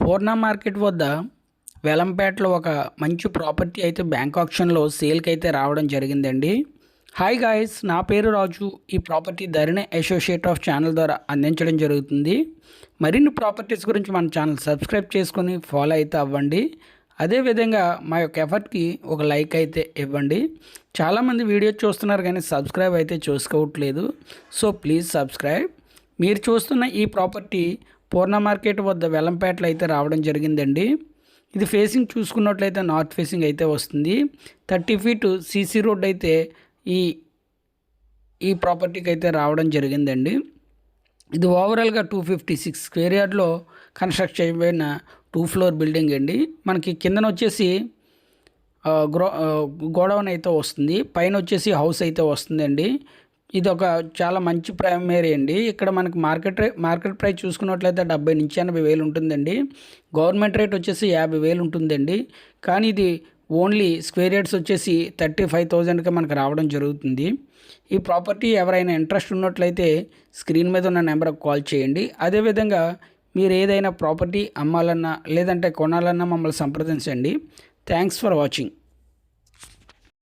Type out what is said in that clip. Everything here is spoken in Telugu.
పూర్ణ మార్కెట్ వద్ద వెలంపేటలో ఒక మంచి ప్రాపర్టీ అయితే బ్యాంక్ ఆప్షన్లో సేల్కి అయితే రావడం జరిగిందండి. హాయ్ గాయస్ నా పేరు రాజు. ఈ property Dharani associate of channel ద్వారా అందించడం జరుగుతుంది. మరిన్ని ప్రాపర్టీస్ గురించి మన ఛానల్ సబ్స్క్రైబ్ చేసుకొని ఫాలో అయితే అవ్వండి. అదేవిధంగా మా యొక్క ఎఫర్ట్కి ఒక లైక్ అయితే ఇవ్వండి. చాలామంది వీడియో చూస్తున్నారు కానీ సబ్స్క్రైబ్ అయితే చూసుకోవట్లేదు. So please subscribe. మీరు చూస్తున్న ఈ ప్రాపర్టీ పూర్ణ మార్కెట్ వద్ద వెల్లంపేటలో అయితే రావడం జరిగిందండి. ఇది ఫేసింగ్ చూసుకున్నట్లయితే నార్త్ ఫేసింగ్ అయితే వస్తుంది. థర్టీ ఫీట్ సీసీ రోడ్ అయితే ఈ ఈ ప్రాపర్టీకి అయితే రావడం జరిగిందండి. ఇది ఓవరాల్గా టూ ఫిఫ్టీ సిక్స్ స్క్వేర్ యార్డ్లో కన్స్ట్రక్ట్ చేయబడిన టూ ఫ్లోర్ బిల్డింగ్ అండి. మనకి కిందన వచ్చేసి గ్రో గోడౌన్ అయితే వస్తుంది. పైన వచ్చేసి హౌస్ అయితే వస్తుందండి. ఇది ఒక చాలా మంచి ప్రైమరీ అండి. ఇక్కడ మనకి మార్కెట్ రేట్ మార్కెట్ ప్రైస్ చూసుకున్నట్లయితే డెబ్బై నుంచి ఎనభై వేలు ఉంటుందండి. గవర్నమెంట్ రేట్ వచ్చేసి యాభై వేలు ఉంటుందండి. కానీ ఇది ఓన్లీ స్క్వేర్ యార్డ్స్ వచ్చేసి థర్టీ ఫైవ్ థౌజండ్కి మనకు రావడం జరుగుతుంది. ఈ ప్రాపర్టీ ఎవరైనా ఇంట్రెస్ట్ ఉన్నట్లయితే స్క్రీన్ మీద ఉన్న నెంబర్కి కాల్ చేయండి. అదేవిధంగా మీరు ఏదైనా ప్రాపర్టీ అమ్మాలన్నా లేదంటే కొనాలన్నా మమ్మల్ని సంప్రదించండి. Thanks for watching.